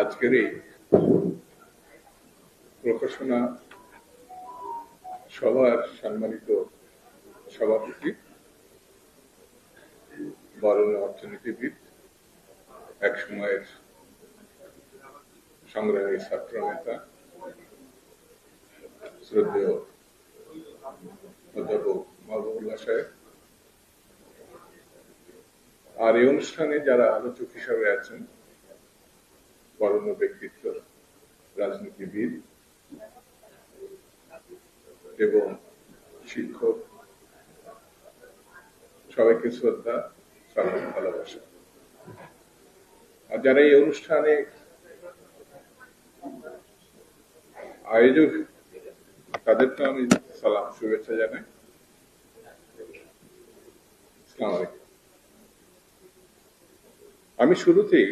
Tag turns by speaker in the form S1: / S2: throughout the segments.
S1: আজকের এই প্রকাশনা সভার সম্মানিত সভাপতি বরণ অর্থনীতিবিদ, এক সময়ের সংগ্রামী ছাত্র নেতা, শ্রদ্ধেয় অধ্যাপক মাহবুবুল্লাহ সাহেব আর এই অনুষ্ঠানে যারা আলোচক হিসাবে আছেন, বরণ্য ব্যক্তিত্ব, রাজনীতিবিদ এবং শিক্ষক, সবাইকে শ্রদ্ধা, সালাম, ভালোবাসা। আর যারা এই অনুষ্ঠানে আয়োজক তাদেরকে আমি সালাম, শুভেচ্ছা জানাই। আসসালামু আলাইকুম। আমি শুরুতেই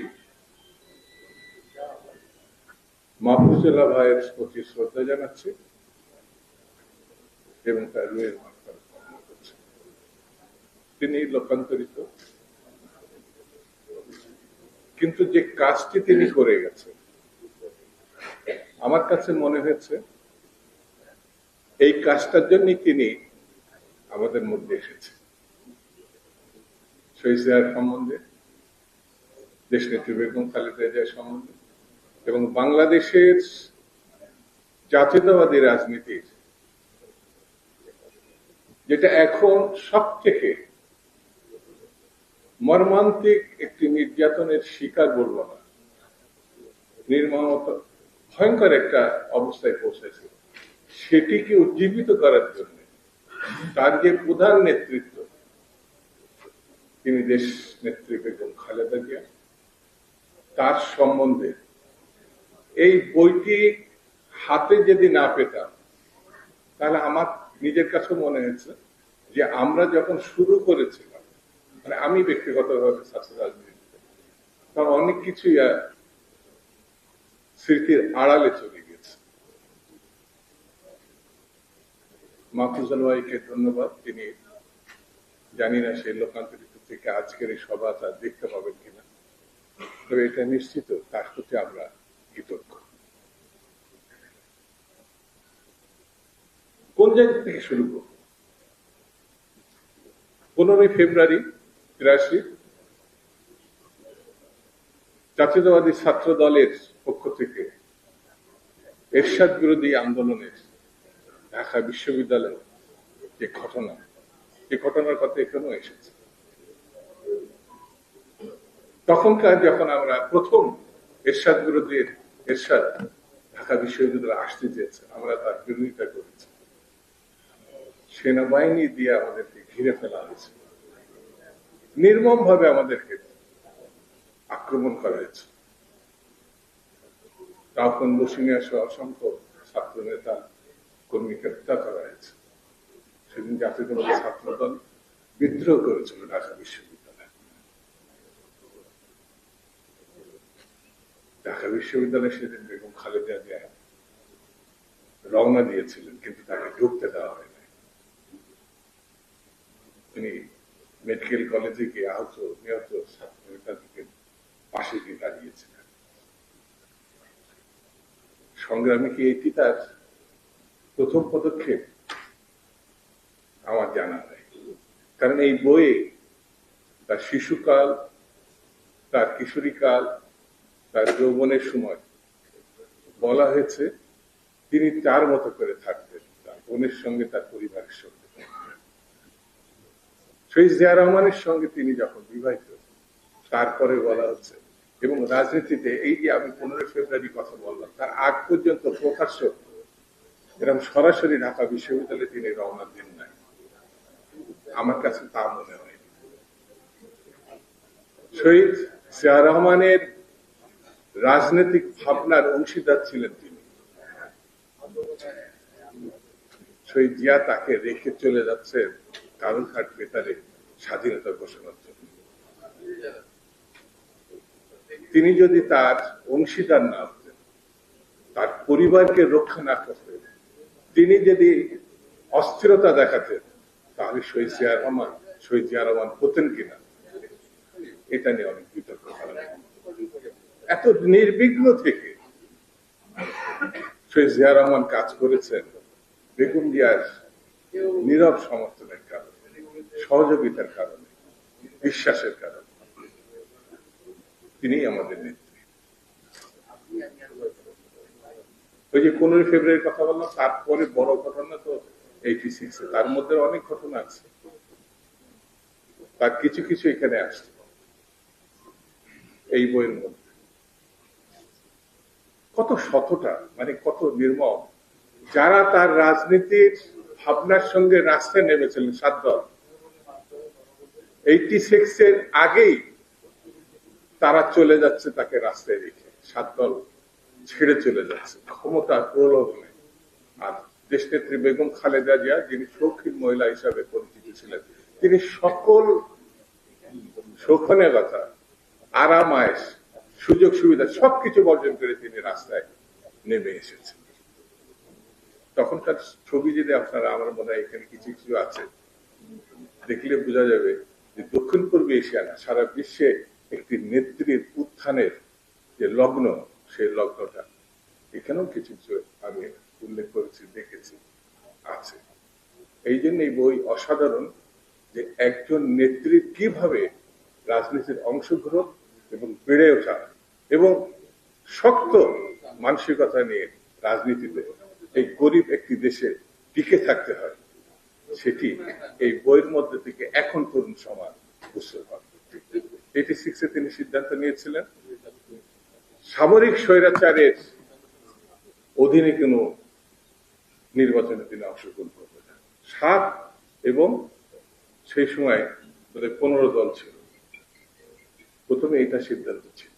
S1: মাহফুজুল্লাহ ভাইয়ের প্রতি শ্রদ্ধা জানাচ্ছি এবং তার রুয়ের তিনি লোকান্তরিত। কিন্তু যে কাজটি তিনি করে গেছেন, আমার কাছে মনে হয়েছে এই কাজটার জন্যই তিনি আমাদের মধ্যে এসেছে সম্বন্ধে দেশ নেত্রী বেগম খালেদা জিয়ার সম্বন্ধে। এবং বাংলাদেশের জাতীয়তাবাদী রাজনীতির, যেটা এখন সব থেকে মর্মান্তিক একটি নির্যাতনের শিকার বলব না, নির্মমতা, ভয়ঙ্কর একটা অবস্থায় পৌঁছেছে। সেটিকে উজ্জীবিত করার জন্য তার যে প্রধান নেতৃত্ব, তিনি দেশ নেত্রী বেগম খালেদা জিয়া তার সম্বন্ধে। এই বইটি হাতে যদি না পেতাম, তাহলে আমার নিজের কাছে মনে হয়েছে যে আমরা যখন শুরু করেছিলাম মানে আমি ব্যক্তিগতভাবে ছাত্র রাজনীতিতে তখন অনেক কিছুই স্মৃতির আড়ালে চলে গেছে। মাহফুজাল ভাইকে ধন্যবাদ। তিনি জানি না সেই লোকান্তরিত থেকে আজকের এই সভা তার দেখতে পাবেন কিনা। তবে এটা নিশ্চিত, তার প্রতি আমরা কৃতজ্ঞ। কোন জায়গা থেকে শুরু করব? পনেরোই ফেব্রুয়ারি তিরাশি জাতীয়তাবাদী ছাত্র দলের পক্ষ থেকে এরশাদ বিরোধী আন্দোলনের ঢাকা বিশ্ববিদ্যালয়ের যে ঘটনা, যে ঘটনার কথা এখানেও এসেছে। তখনকার যখন আমরা প্রথম এরশাদ বিরোধী এরশাদ ঢাকা বিশ্ববিদ্যালয়ে আসতে চেয়েছে, আমরা তার বিরোধিতা করেছি। সেনাবাহিনী দিয়ে আমাদেরকে ঘিরে ফেলা হয়েছে। নির্মম ভাবে আমাদেরকে আক্রমণ করা হয়েছে। তখন বসিনিয়া সহ অসংখ্য ছাত্র নেতা কর্মীকে হত্যা করা হয়েছে। সেদিন জাতীয়তাবাদী ছাত্র দল বিদ্রোহ করেছিল ঢাকা বিশ্ববিদ্যালয়ে। ঢাকা বিশ্ববিদ্যালয়ে সেদিন বেগম খালেদা জিয়া রওনা দিয়েছিলেন, কিন্তু তাকে ঢুকতে দেওয়া হয় নাই তিনি মেডিকেল কলেজে গিয়ে আহত, নিহত ছাত্র নেতাদেরকে পাশে গিয়ে দাঁড়িয়েছিলেন। সংগ্রামে কি এটি তার প্রথম পদক্ষেপ? আমার জানা নাই। কারণ এই বইয়ে তার শিশুকাল, তার কিশোরীকাল তার যৌবনের সময় বলা হয়েছে, তিনি তার মতো করে থাকতেন, তার বোনের সঙ্গে তার পরিবারের সঙ্গে। শহীদ জিয়া রহমানের সঙ্গে তিনি যখন বিবাহিত, তারপরে বলা হচ্ছে, এবং রাজনীতিতে এই যে আমি পনেরোই ফেব্রুয়ারি কথা বললাম, তার আগ পর্যন্ত প্রকাশ্য এরকম সরাসরি ঢাকা বিশ্ববিদ্যালয়ে তিনি রওনা দিন নাই। আমার কাছে তা মনে হয় শহীদ জিয়া রহমানের রাজনৈতিক ভাবনার অংশীদার ছিলেন তিনি। শহীদ জিয়া তাকে রেখে চলে যাচ্ছে কারণঘাট বেতারে স্বাধীনতা ঘোষণার জন্য। তিনি যদি তার অংশীদার না হতেন, তার পরিবারকে রক্ষা না করতেন, তিনি যদি অস্থিরতা দেখাতেন, তাহলে শহীদ জিয়া রহমান, শহীদ জিয়া রহমান হতেন কিনা? এটা নিয়ে অনেক বিতর্ক করা। এত নির্বিঘ্ন থেকে শহীদ জিয়া রহমান কাজ করেছেন বেগুন জিয়ার নীরব সমর্থনের কারণে, সহযোগিতার কারণে, বিশ্বাসের কারণে। তিনি আমাদের নেত্রী। ওই যে পনেরোই ফেব্রুয়ারির কথা বললাম, তারপরে বড় ঘটনা তো এইটি সিক্সে তার মধ্যে অনেক ঘটনা আছে। তার কিছু কিছু এখানে আসছে। এই বইয়ের মধ্যে। কত শতটা মানে কত নির্মম, যারা তার রাজনীতির ভাবনার সঙ্গে রাস্তায় নেমেছিলেন সাত দল। এইটি সিক্স এর আগেই তারা চলে যাচ্ছে তাকে রাস্তায় রেখে। সাত দল ছেড়ে চলে যাচ্ছে। ক্ষমতার প্রলোভনে। আর দেশনেত্রী বেগম খালেদা জিয়া, যিনি শৌখিন মহিলা হিসাবে পরিচিত ছিলেন, তিনি সকল শোভনীয়তা আরাম আয়েস সুযোগ, সুবিধা সবকিছু বর্জন করে তিনি রাস্তায় নেমে এসেছেন। তখনকার ছবি যদি আপনারা, আমার মনে হয় এখানে কিছু কিছু আছে, দেখলে বোঝা যাবে যে দক্ষিণ পূর্ব এশিয়া না সারা বিশ্বে একটি নেত্রীর উত্থানের যে লগ্ন, সেই লগ্নটা এখানেও কিছু কিছু আমি উল্লেখ করেছি, দেখেছি, আছে। এই জন্য এই বই অসাধারণ যে একজন নেত্রীর কীভাবে রাজনীতির অংশগ্রহণ এবং বেড়ে ওঠা এবং শক্ত মানসিকতা নিয়ে রাজনীতিতে এই গরিব একটি দেশে টিকে থাকতে হয়, সেটি এই বইয়ের মধ্যে থেকে এখন তরুণ সমাজ বুঝতে পারে এইটি সিক্সে তিনি সিদ্ধান্ত নিয়েছিলেন, সামরিক স্বৈরাচারের অধীনে কোনো নির্বাচনে তিনি অংশগ্রহণ করবেন সাত এবং সেই সময় পনেরো দল ছিল। প্রথমে এটা সিদ্ধান্ত ছিল।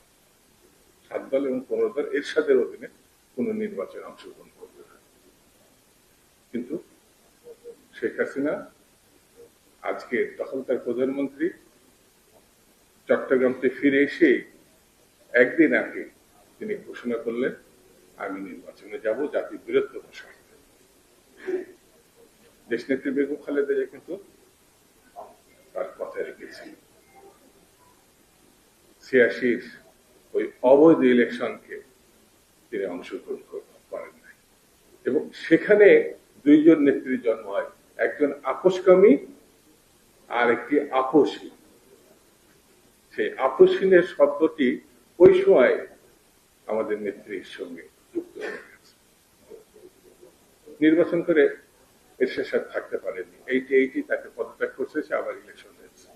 S1: সাত দল এবং পনেরো দল এরশাদের অধীনে কোন নির্বাচনে অংশগ্রহণ করবে না। কিন্তু শেখ হাসিনা আজকে তখনকার প্রধানমন্ত্রী চট্টগ্রাম থেকে ফিরে এসে একদিন আগে তিনি ঘোষণা করলেন, আমি নির্বাচনে যাব জাতি বীরত্ব স্বার্থে। দেশনেত্রী বেগম খালেদা কিন্তু তার কথা রেখেছিল ছিয়াশির ওই অবৈধ ইলেকশনকে তিনি অংশগ্রহণ করেন নাই। এবং সেখানে দুইজন নেত্রীর জন্ম হয়, একজন আপোষকামী আর একটি আপোষী সেই আপোষহীনের শব্দটি ওই সময় আমাদের নেত্রীর সঙ্গে যুক্ত হয়ে গেছে। নির্বাচন করে এরশাদ সাহেব থাকতে পারেনি এইটি এইটি তাকে পদত্যাগ করছে, সে আবার ইলেকশন হয়েছে।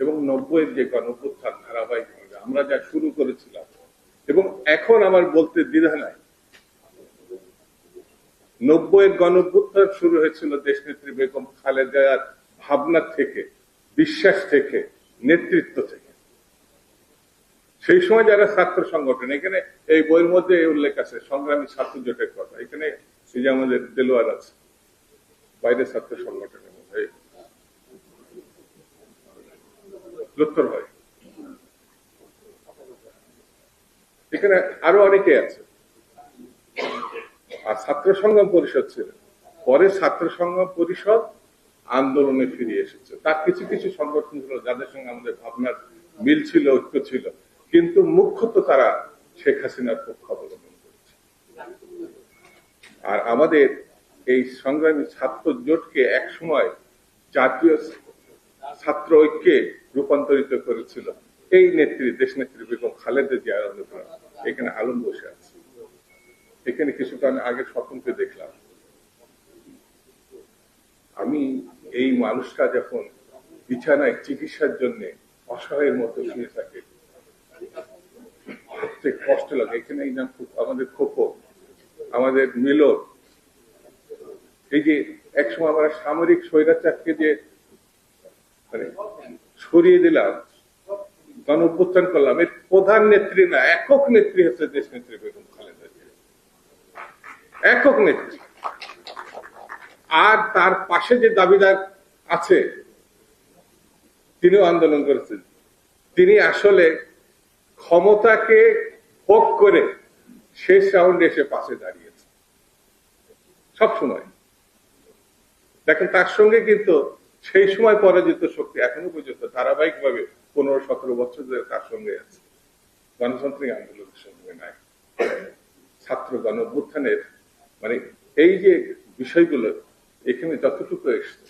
S1: এবং নব্বইয়ের যে গণপ্রত্যান ধারাবাহিকভাবে আমরা যা শুরু করেছিলাম। এবং এখন আমার বলতে দ্বিধা নাই। নব্বইয়ের গণভ্যুত্থান শুরু হয়েছিল দেশনেত্রী বেগম খালেদার ভাবনা থেকে, বিশ্বাস থেকে, নেতৃত্ব থেকে। সেই সময় যারা ছাত্র সংগঠন, এখানে এই বইয়ের মধ্যে উল্লেখ আছে, সংগ্রামী ছাত্র জোটের কথা। এখানে এই যে আমাদের দেলোয়ার আছে বাইরে ছাত্র সংগঠনের মধ্যে। লুত্তর হয় এখানে আরও অনেকে আছে। আর ছাত্র সংগ্রাম পরিষদ ছিল। পরে ছাত্র সংগ্রাম পরিষদ আন্দোলনে ফিরে এসেছে। তার কিছু কিছু সংগঠন ছিল, যাদের সঙ্গে আমাদের ভাবনার মিল ছিল, ঐক্য ছিল। কিন্তু মুখ্যত তারা শেখ হাসিনার পক্ষ অবলম্বন করেছে। আর আমাদের এই সংগ্রামী ছাত্র জোটকে একসময় জাতীয় ছাত্র ঐক্যে রূপান্তরিত করেছিল। এই নেত্রী দেশ নেত্রী বেগম খালেদা জিয়ার অনুপ্রেরণা। এখানে আলম বসে আছে। এখানে কিছুক্ষণ আগে স্বপ্নকে দেখলাম। আমি এই মানুষটা যখন বিছানায় চিকিৎসার জন্য অসহায়ের মতো শুয়ে থাকে কষ্ট লাগে। এখানে এই নাম আমাদের খোকো, আমাদের মিলন। এই যে একসময় আমরা সামরিক স্বৈরাচারকে যে মানে সরিয়ে দিলাম গণ করলাম, এর প্রধান নেত্রী না, একক নেত্রী হচ্ছে দেশ নেত্রী বেগম খালেদা জিয়া। একক নেত্রী। আর তার পাশে যে দাবিদার আছে, তিনিও আন্দোলন করেছেন। তিনি আসলে ক্ষমতাকে ভোগ করে শেষ রাউন্ডে এসে পাশে দাঁড়িয়েছে সব সময়। দেখেন, তার সঙ্গে কিন্তু সেই সময় পরাজিত শক্তি এখনও পর্যন্ত ধারাবাহিকভাবে পনেরো সতেরো বছর ধরে তার সঙ্গে আছে। গণতান্ত্রিক আন্দোলনের সঙ্গে নাই। ছাত্র গণ অভ্যুত্থানের মানে এই যে বিষয়গুলো, এখানে যতটুকু এসছে,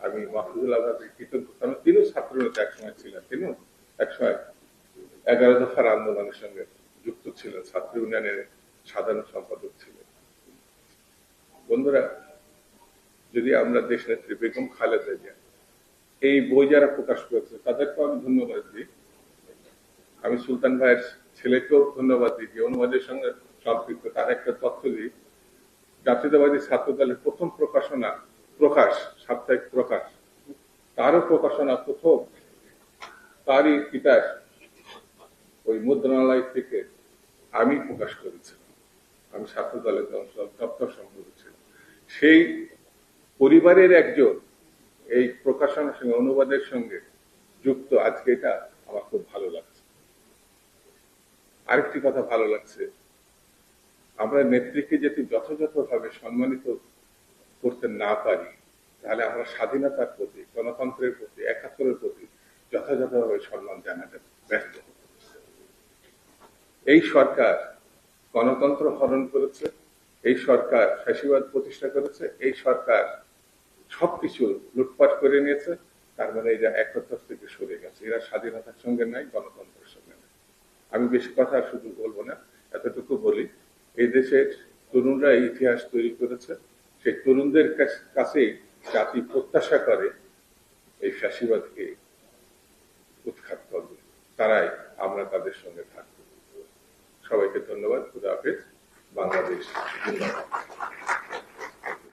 S1: আমি মাহফুজুল আবাদের কৃতজ্ঞ কারণ তিনিও ছাত্র নেতা একসময় ছিলেন, তিনিও একসময় এগারো দফার আন্দোলনের সঙ্গে যুক্ত ছিলেন, ছাত্র ইউনিয়নের সাধারণ সম্পাদক ছিলেন। বন্ধুরা, যদি আমরা দেশ নেত্রী বেগম খালেদা জিয়া, এই বই যারা প্রকাশ করেছে তাদেরকে আমি ধন্যবাদ দিই। আমি সুলতান ভাইয়ের ছেলেকেও ধন্যবাদ দিই, যে অনুবাদের সঙ্গে সম্পৃক্ত। তার একটা তথ্য দিই, জাতীয়তাবাদী ছাত্র দলের প্রথম প্রকাশনা প্রকাশ, সাপ্তাহিক প্রকাশ, তারও প্রকাশনা প্রথম তারই কিতাব ওই মুদ্রণালয় থেকে আমি প্রকাশ করেছিলাম আমি ছাত্র দলের দপ্তর সম্পর্ক সেই পরিবারের একজন এই প্রকাশনার সঙ্গে, অনুবাদের সঙ্গে যুক্ত। আজকে এটা আমার খুব ভালো লাগছে। আরেকটি কথা ভালো লাগছে। আমরা নেত্রীকে যদি যথাযথভাবে সম্মানিত করতে না পারি, তাহলে আমরা স্বাধীনতার প্রতি, গণতন্ত্রের প্রতি, একাত্তরের প্রতি যথাযথভাবে সম্মান জানাতে ব্যস্ত এই সরকার গণতন্ত্র হরণ করেছে, এই সরকার ফ্যাসিবাদ প্রতিষ্ঠা করেছে, এই সরকার সবকিছু লুটপাট করে নিয়েছে, তার মানে এরা একত্র থেকে সরে গেছে। এরা স্বাধীনতার সঙ্গে নাই নাই আমি বেশি কথা শুধু বলব না, এতটুকু বলি, এই দেশের তরুণরা ইতিহাস তৈরি করেছে। সেই তরুণদের কাছ- জাতি প্রত্যাশা করে এই ফ্যাসিবাদকে উৎখাত করবে। তারাই আমরা তাদের সঙ্গে থাকব। সবাইকে ধন্যবাদ। খুদা হাফেজ। বাংলাদেশ জিন্দাবাদ।